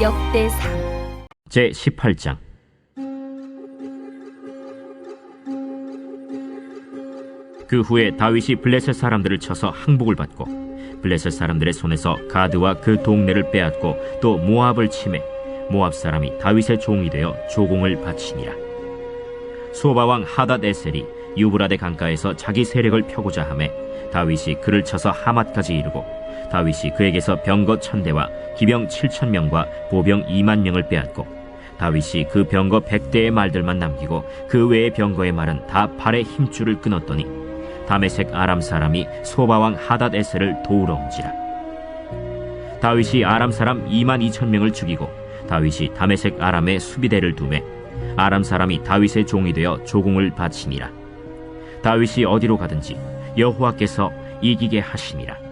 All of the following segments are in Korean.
역대상 제 18장. 그 후에 다윗이 블레셋 사람들을 쳐서 항복을 받고 블레셋 사람들의 손에서 가드와 그 동네를 빼앗고 또 모압을 침해 모압 사람이 다윗의 종이 되어 조공을 바치니라. 소바 왕 하닷 에셀이 유브라데 강가에서 자기 세력을 펴고자 하매 다윗이 그를 쳐서 하맛까지 이르고 다윗이 그에게서 병거 천대와 기병 칠천 명과 보병 이만 명을 빼앗고 다윗이 그 병거 백대의 말들만 남기고 그 외의 병거의 말은 다 발의 힘줄을 끊었더니 다메색 아람 사람이 소바왕 하닷 에셀을 도우러 온지라. 다윗이 아람 사람 2만 2천 명을 죽이고 다윗이 다메색 아람의 수비대를 두매 아람 사람이 다윗의 종이 되어 조공을 바치니라. 다윗이 어디로 가든지 여호와께서 이기게 하시니라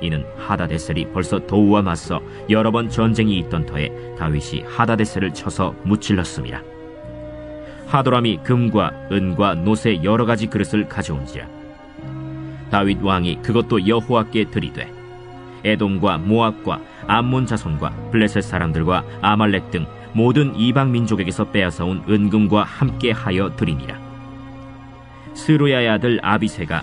이는 하다데셀이 벌써 도우와 맞서 여러 번 전쟁이 있던 터에 다윗이 하다데셀을 쳐서 무찔렀습니다. 하도람이 금과 은과 놋의 여러 가지 그릇을 가져온지라 다윗 왕이 그것도 여호와께 드리되 에돔과 모압과 암몬 자손과 블레셋 사람들과 아말렉 등 모든 이방 민족에게서 빼앗아 온 은금과 함께 하여 드리니라 스루야의 아들 아비세가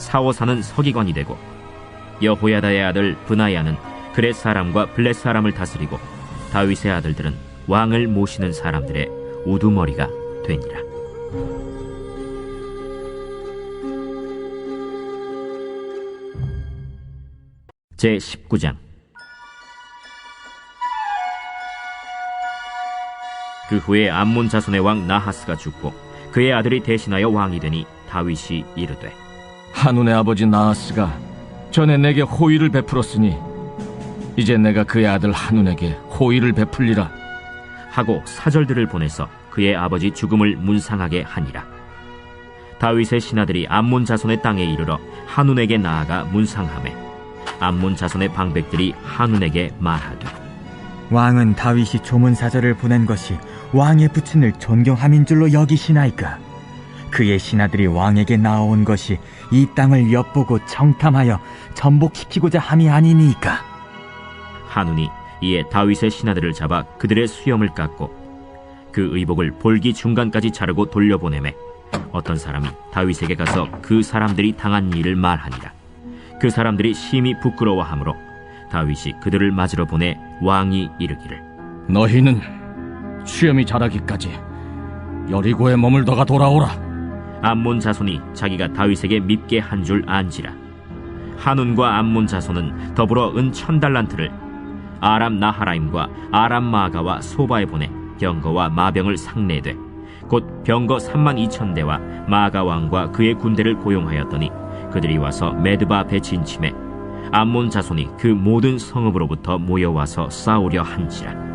사오사는 서기관이 되고 여호야다의 아들 브나야는 그렛 사람과 블렛 사람을 다스리고 다윗의 아들들은 왕을 모시는 사람들의 우두머리가 되니라. 제 19장 그 후에 암몬 자손의 왕 나하스가 죽고 그의 아들이 대신하여 왕이 되니 다윗이 이르되 한운의 아버지 나하스가 전에 내게 호의를 베풀었으니 이제 내가 그의 아들 한운에게 호의를 베풀리라 하고 사절들을 보내서 그의 아버지 죽음을 문상하게 하니라 다윗의 신하들이 암몬 자손의 땅에 이르러 한운에게 나아가 문상하매 암몬 자손의 방백들이 한운에게 말하되 왕은 다윗이 조문 사절을 보낸 것이 왕의 부친을 존경함인 줄로 여기시나이까? 그의 신하들이 왕에게 나온 것이 이 땅을 엿보고 정탐하여 전복시키고자 함이 아니니까. 한운이 이에 다윗의 신하들을 잡아 그들의 수염을 깎고 그 의복을 볼기 중간까지 자르고 돌려보내매 어떤 사람이 다윗에게 가서 그 사람들이 당한 일을 말하니라. 그 사람들이 심히 부끄러워하므로 다윗이 그들을 맞으러 보내 왕이 이르기를. 너희는 수염이 자라기까지 여리고에 머물다가 돌아오라 암몬 자손이 자기가 다윗에게 밉게 한 줄 안지라. 한운과 암몬 자손은 더불어 은 천 달란트를 아람 나하라임과 아람 마가와 소바에 보내 병거와 마병을 상내되 곧 병거 3만 2천 대와 마가 왕과 그의 군대를 고용하였더니 그들이 와서 메드바 앞에 진침해 암몬 자손이 그 모든 성읍으로부터 모여와서 싸우려 한지라